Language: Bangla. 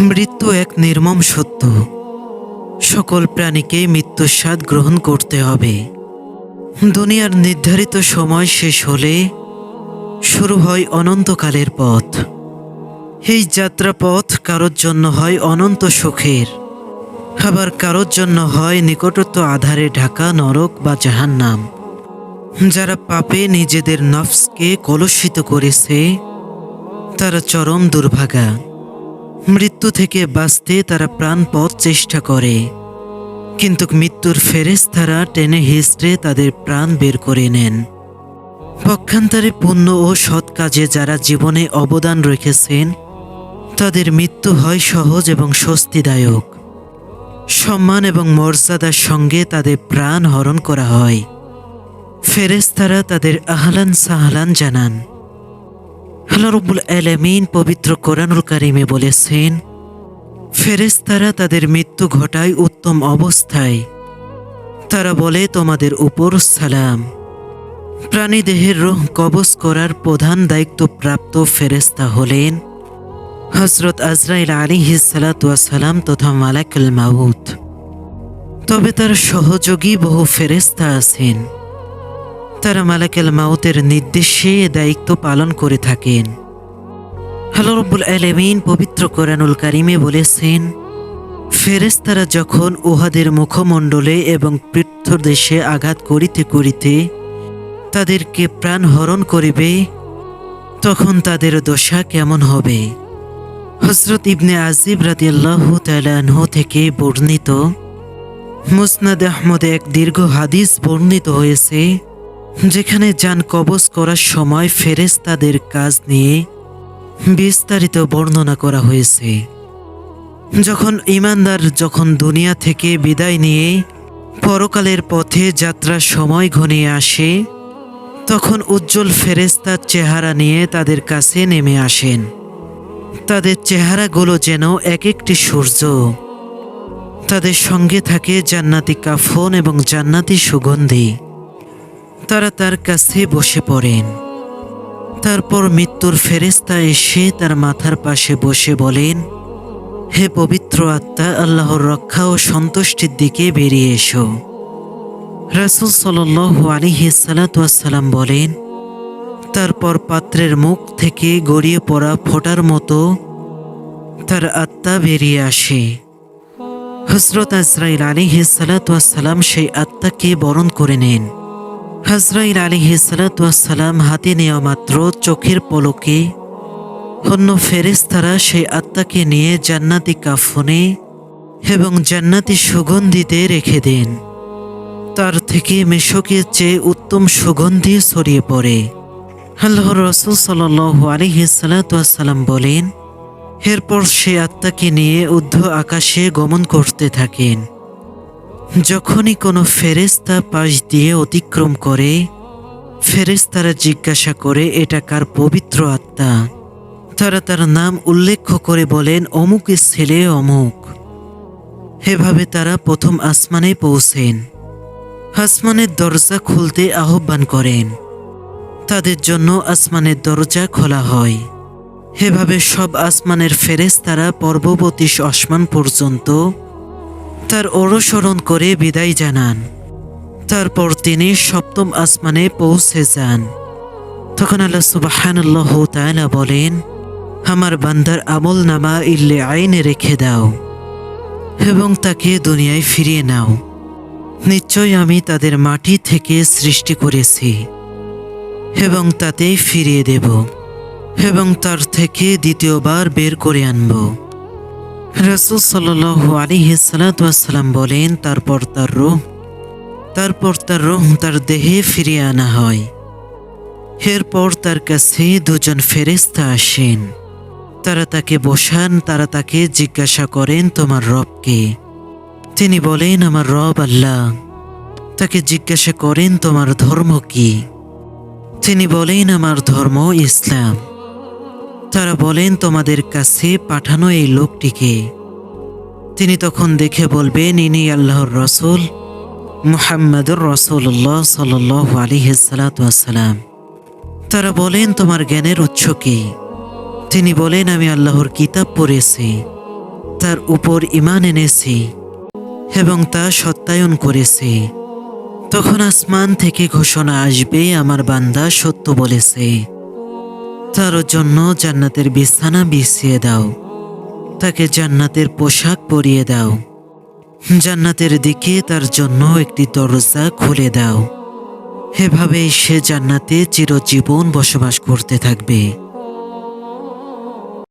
মৃত্যু এক নির্মম সত্য। সকল প্রাণীকে মৃত্যুর স্বাদ গ্রহণ করতে হবে। দুনিয়ার নির্ধারিত সময় শেষ হলে শুরু হয় অনন্তকালের পথ। এই যাত্রাপথ কারোর জন্য হয় অনন্ত সুখের, আবার কারোর জন্য হয় নিকটত্ব আধারে ঢাকা, নরক বা জাহান্নাম। যারা পাপে নিজেদের নফসকে কলুষিত করেছে, তারা চরম দুর্ভাগা। মৃত্যু থেকে বাঁচতে তারা প্রাণপথ চেষ্টা করে। কিন্তু মৃত্যুর ফেরেস্তারা টেনে হিস্ট্রে তাদের প্রাণ বের করে নেন। পক্ষান্তরে পুণ্য ও সৎ কাজে যারা জীবনে অবদান রেখেছেন, তাদের মৃত্যু হয় সহজ এবং স্বস্তিদায়ক। সম্মান এবং মর্যাদার সঙ্গে তাদের প্রাণ হরণ করা হয়। ফেরেস্তারা তাদের আহলান সাহলান জানান। আল্লাহ রব্বুল আলামিন পবিত্র কোরআনুল কারিমে বলেছেন ফেরেস্তারা তাদের মৃত্যু ঘটায় উত্তম অবস্থায়। তারা বলে, তোমাদের উপর সালাম। প্রাণী দেহের রোহ কবজ করার প্রধান দায়িত্বপ্রাপ্ত ফেরেস্তা হলেন হজরত আজরাইল আলী সালাম তথা মালাকুল মাউত। তবে তার সহযোগী বহু ফেরেস্তা আছেন। তারা মালাকেল মাউতের নির্দেশে দায়িত্ব পালন করে থাকেন। হ্যালো রব্বুল আলমিন পবিত্র কোরআনুল কারিমে বলেছেন ফেরেস্তারা যখন উহাদের মুখমণ্ডলে এবং পৃষ্ঠদেশে আঘাত করিতে করিতে তাদেরকে প্রাণ হরণ করিবে, তখন তাদের দশা কেমন হবে? হজরত ইবনে আজিব রাদিয়াল্লাহ তালাহ থেকে বর্ণিত, মুসনাদ আহমদে এক দীর্ঘ হাদিস বর্ণিত হয়েছে যেখানে যান কবজ করার সময় ফেরেস্তাদের কাজ নিয়ে বিস্তারিত বর্ণনা করা হয়েছে। যখন ইমানদার যখন দুনিয়া থেকে বিদায় নিয়ে পরকালের পথে যাত্রার সময় ঘনিয়ে আসে, তখন উজ্জ্বল ফেরেস্তার চেহারা নিয়ে তাদের কাছে নেমে আসেন। তাদের চেহারাগুলো যেন এক একটি সূর্য। তাদের সঙ্গে থাকে জান্নাতি কাফন এবং জান্নাতি সুগন্ধি। তারা তার কাছে বসে পড়েন। তারপর মৃত্যুর ফেরেস্তা এসে তার মাথার পাশে বসে বলেন, হে পবিত্র আত্মা, আল্লাহর রক্ষা ও সন্তুষ্টির দিকে বেরিয়ে এসো। রাসুল সাল আলিহি সালাতাম বলেন, তারপর পাত্রের মুখ থেকে গড়িয়ে পড়া ফোটার মতো তার আত্মা বেরিয়ে আসে। হজরত আজরাইল আলিহি সালাতাম সেই আত্মাকে বরণ করে নেন। হজরাইল আলিহি সালাতাম হাতে নেওয়া মাত্র চোখের পলকে অন্য ফেরেস্তারা সেই আত্মাকে নিয়ে জান্নাতি কাফনে এবং জান্নাতি সুগন্ধিতে রেখে দেন। তার থেকে মেশকের চেয়ে উত্তম সুগন্ধি ছড়িয়ে পড়ে। আল্লাহ রসুল সাল আলিহি সালাতাম বলেন, এরপর সে আত্মাকে নিয়ে ঊর্ধ্ব আকাশে গমন করতে থাকেন। যখনই কোনো ফেরেস্তা পাশ দিয়ে অতিক্রম করে ফেরেস্তারা জিজ্ঞাসা করে, এটা কার পবিত্র আত্মা? তারা তার নাম উল্লেখ করে বলেন অমুকের ছেলে অমুক। এভাবে তারা প্রথম আসমানে পৌঁছেন। আসমানের দরজা খুলতে আহ্বান করেন। তাদের জন্য আসমানের দরজা খোলা হয়। এভাবে সব আসমানের ফেরেস্তারা পর্ববতী আসমান পর্যন্ত তার অনুসরণ করে বিদায় জানান। তারপর তিনি সপ্তম আসমানে পৌঁছে যান। তখন আল্লাহ সুবাহানুল্লাহ বলেন, আমার বান্দার আমল নামা ইল্লে আইনে রেখে দাও এবং তাকে দুনিয়ায় ফিরিয়ে নাও। নিশ্চয় আমি তাদের মাটি থেকে সৃষ্টি করেছি এবং তাতেই ফিরিয়ে দেব এবং তার থেকে দ্বিতীয়বার বের করে আনব। রসুল সাল আলিহি সালাতাম বলেন, তারপর তার রোহ, তারপর তার রোহ তার দেহে ফিরিয়ে আনা হয়। এরপর তার কাছে দুজন ফেরেস্তা আসেন। তারা তাকে বসান, তারা তাকে জিজ্ঞাসা করেন, তোমার রবকে তিনি বলেন, আমার রব আল্লাহ। তাকে জিজ্ঞাসা করেন, তোমার ধর্ম কি? তিনি বলেন, আমার ধর্ম ইসলাম। তারা বলেন, তোমাদের কাছে পাঠানো এই লোকটিকে। তিনি তখন দেখে বলবেন, ইনি আল্লাহর রসুল, মুহাম্মদুর রসুল্লাহ সাল আলিহাসালাম তারা বলেন, তোমার জ্ঞানের উৎস কি? তিনি বলেন, আমি আল্লাহর কিতাব পড়েছি, তার উপর ইমান এনেছি এবং তা সত্যায়ন করেছি। তখন আসমান থেকে ঘোষণা আসবে, আমার বান্দা সত্য বলেছে। তার জন্য জান্নাতের বিছানা বিছিয়ে দাও। তাকে জান্নাতের পোশাক পরিয়ে দাও। জান্নাতের দিকে তার জন্য একটি দরজা খুলে দাও। এভাবেই সে জান্নাতে চিরজীবন বসবাস করতে থাকবে।